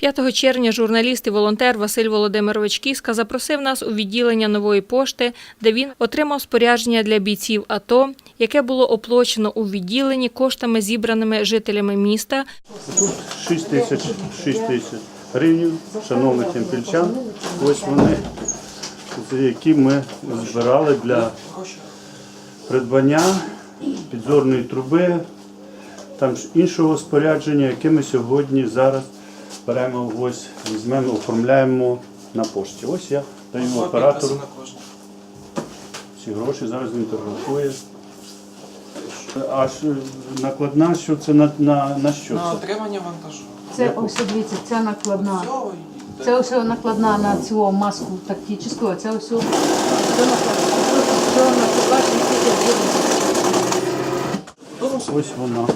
5 червня журналіст і волонтер Василь Володимирович Кіска запросив нас у відділення нової пошти, де він отримав спорядження для бійців АТО, яке було оплачено у відділенні коштами, зібраними жителями міста. Тут 6 тисяч 6 тисяч гривень, шановних темпільчан. Ось вони, які ми збирали для придбання підзорної труби, там іншого спорядження, яке ми сьогодні зараз беремо, ось візьмемо, оформляємо на пошті. Ось я даю оператору ці гроші, зараз він торгує. А накладна, що це на, на, на що На це? отримання вантажу. Це ось дивіться, ця накладна. Це ось накладна на цю маску тактичну, а це ось це накладна. Ось вона.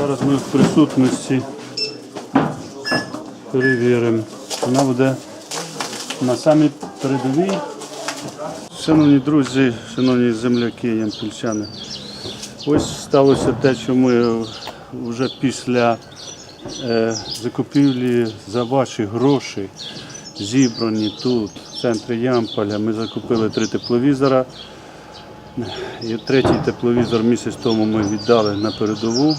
Зараз ми в присутності перевіримо. Вона буде на самій передовій. Шановні друзі, шановні земляки, ямпільчани, ось сталося те, що ми вже після е, закупівлі за ваші гроші, зібрані тут, в центрі Ямполя, ми закупили три тепловізора. І третій тепловізор місяць тому ми віддали на передову.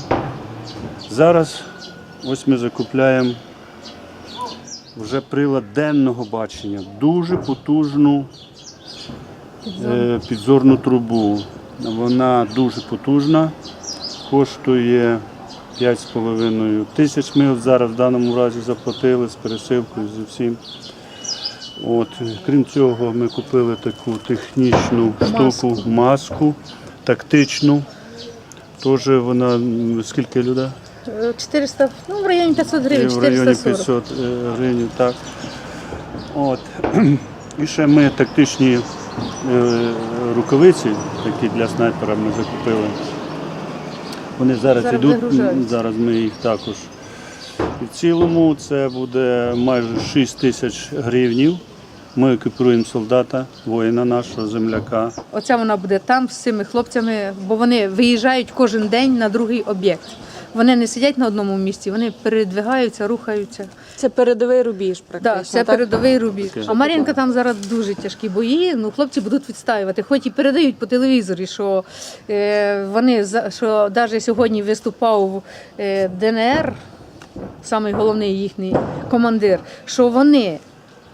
Зараз ось ми закупляємо вже прилад денного бачення, дуже потужну е, підзорну трубу. Вона дуже потужна, коштує 5,5 тисяч. Ми от зараз в даному разі заплатили з пересилкою з усім. От, крім цього, ми купили таку технічну штуку, маску, тактичну. Теж вона скільки людей? 400, ну в районі 500 гривень, в районі 440. 500 е, гривень. Так. От. І ще ми тактичні е, рукавиці, такі для снайпера ми закупили. Вони зараз, Зараз йдуть, зараз ми їх також. І в цілому це буде майже 6 тисяч гривнів. Ми екіпіруємо солдата, воїна нашого земляка. Оця вона буде там з цими хлопцями, бо вони виїжджають кожен день на другий об'єкт. Вони не сидять на одному місці, вони передвигаються, рухаються. Це передовий рубіж, практично. Да, це так? передовий рубіж. А Мар'їнка там зараз дуже тяжкі бої. Ну, хлопці будуть відстаювати. Хоч і передають по телевізорі, що е, вони за- що навіть сьогодні виступав е, ДНР, самий головний їхній командир, що вони.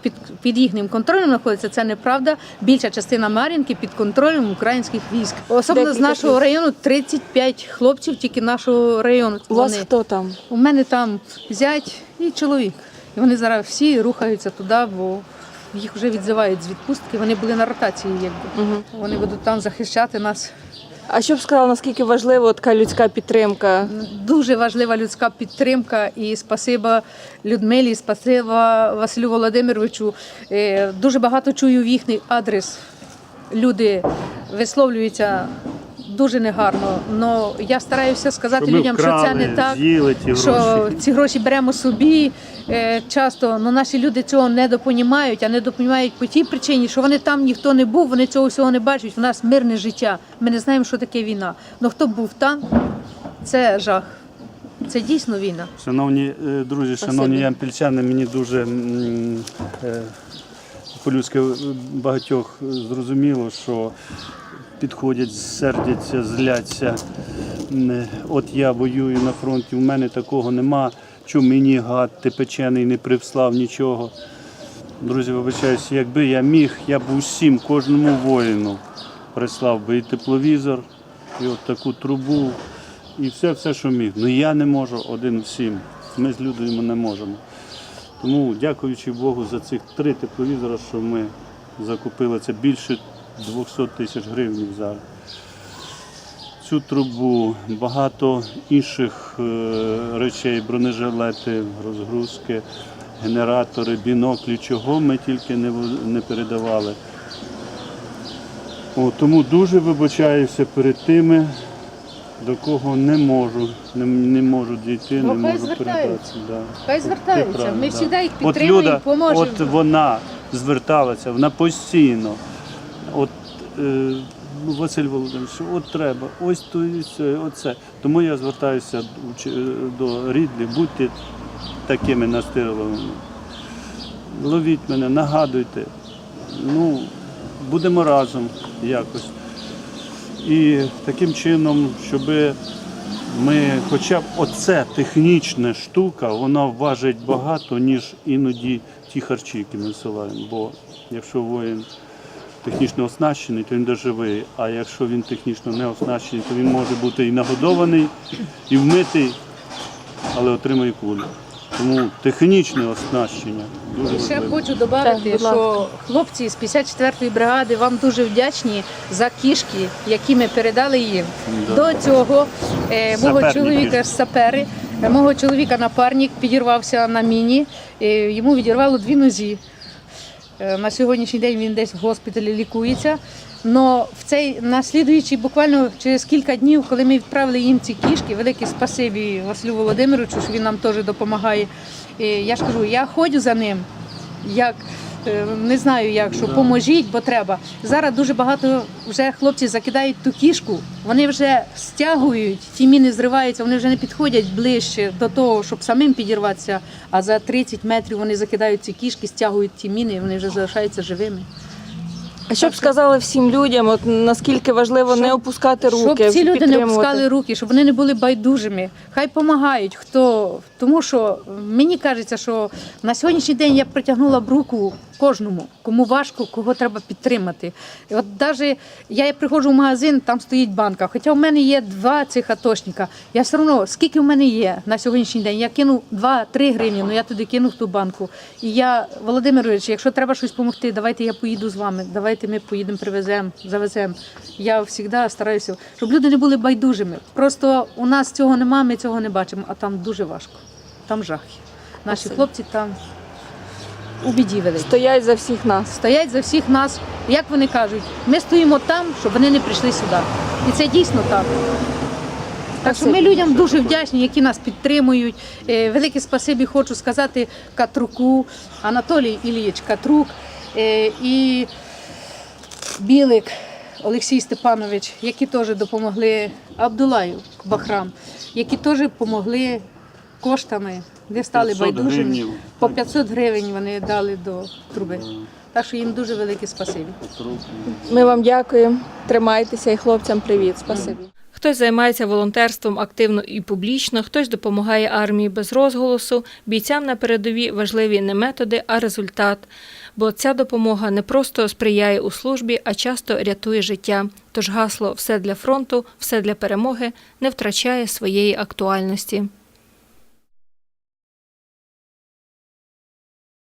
Під, під їхнім контролем знаходиться це неправда. Більша частина Мар'їнки під контролем українських військ. Особливо з нашого району 35 хлопців, тільки нашого району. У вас хто там? у мене там зять і чоловік. І вони зараз всі рухаються туди, бо їх вже відзивають з відпустки. Вони були на ротації, якби. Угу. Вони будуть там захищати нас. А що б сказала, наскільки важлива така людська підтримка? Дуже важлива людська підтримка і спасибо Людмилі, спасиба Василю Володимировичу. Е, Дуже багато чую в їхній адрес. Люди висловлюються дуже негарно. але я стараюся сказати людям, що це не так. ті що гроші. ці гроші беремо собі. Е, Часто ну, наші люди цього не допонімають, а не допонімають по тій причині, що вони там ніхто не був, вони цього всього не бачать. У нас мирне життя. Ми не знаємо, що таке війна. Ну хто був там, це жах. Це дійсно війна. Шановні е, друзі, шановні ямпільчани, мені дуже е, по-людськи багатьох зрозуміло, що підходять, сердяться, зляться. От я воюю на фронті, в мене такого нема. Чому мені гад, ти печений, не прислав нічого. Друзі, вибачаюся, якби я міг, я б усім, кожному воїну прислав би і тепловізор, і от таку трубу, і все, все, що міг. Ну я не можу один всім. Ми з людьми не можемо. Тому, дякуючи Богу за цих три тепловізора, що ми закупили, це більше 200 тисяч гривень зараз. Цю трубу, багато інших е, речей, бронежилети, розгрузки, генератори, біноклі, чого ми тільки не, передавали. О, тому дуже вибачаюся перед тими, до кого не можу, не, не можу дійти, Ну, не можу звертаються. передати. Да. Хай звертаються. Ми да. завжди їх От підтримуємо, Люда, поможемо. От вона зверталася, вона постійно. От е, ну, Василь Володимирович, от треба, ось то і оце. Тому я звертаюся до, чи- до рідних, будьте такими настирливими. Ловіть мене, нагадуйте. Ну, будемо разом якось. І таким чином, щоб ми, хоча б оце технічна штука, вона важить багато, ніж іноді ті харчі, які ми висилаємо. Бо якщо воїн технічно оснащений, то він доживий. А якщо він технічно не оснащений, то він може бути і нагодований, і вмитий, але отримає кулю. Тому технічне оснащення дуже І ще важливо. хочу Так, додати, ласка. що хлопці з 54-ї бригади вам дуже вдячні за кішки, які ми передали їм. Да. До цього е, мого чоловіка кішки. сапери, е, мого чоловіка напарник підірвався на міні, е, йому відірвало дві нозі. Е, На сьогоднішній день він десь в госпіталі лікується. Но в цей наслідуючий буквально через кілька днів, коли ми відправили їм ці кішки, велике спасибі Василю Володимировичу, що він нам теж допомагає. І Я ж кажу, я ходжу за ним, як е, не знаю як, що поможіть, бо треба. Зараз дуже багато вже хлопці закидають ту кішку, вони вже стягують, ті міни зриваються, вони вже не підходять ближче до того, щоб самим підірватися. А за 30 метрів вони закидають ці кішки, стягують ті міни, і вони вже залишаються живими. А що б сказали всім людям, от наскільки важливо Щоб- не опускати руки, Щоб ці люди не опускали руки, щоб вони не були байдужими. Хай допомагають. Хто тому, що мені кажеться, що на сьогоднішній день я протягнула б руку кожному, кому важко, кого треба підтримати. І от навіть я приходжу в магазин, там стоїть банка. Хоча в мене є два цих атошника. Я все одно, скільки в мене є на сьогоднішній день, я кину 2-3 гривні, ну я туди кину в ту банку. І я, Володимирович, якщо треба щось допомогти, давайте я поїду з вами. Давайте ми поїдемо, привеземо, завеземо. Я завжди стараюся, щоб люди не були байдужими. Просто у нас цього немає, ми цього не бачимо, а там дуже важко. Там жахи. Наші хлопці там у біді великій. Стоять за всіх нас. Стоять за всіх нас, як вони кажуть, ми стоїмо там, щоб вони не прийшли сюди. І це дійсно так. Так що ми людям дуже вдячні, які нас підтримують. Е, Велике спасибі хочу сказати Катруку, Анатолій Ілліч Катрук е, і Білик Олексій Степанович, які теж допомогли Абдулаю Бахрам, які теж допомогли коштами, не стали 500 байдужими. гривнів. По 500 гривень вони дали до труби. Так що їм дуже велике спасибі. Ми вам дякуємо. Тримайтеся і хлопцям привіт. Спасибі. Хтось займається волонтерством активно і публічно, хтось допомагає армії без розголосу. Бійцям на передовій важливі не методи, а результат. Бо ця допомога не просто сприяє у службі, а часто рятує життя. Тож гасло Все для фронту, все для перемоги не втрачає своєї актуальності.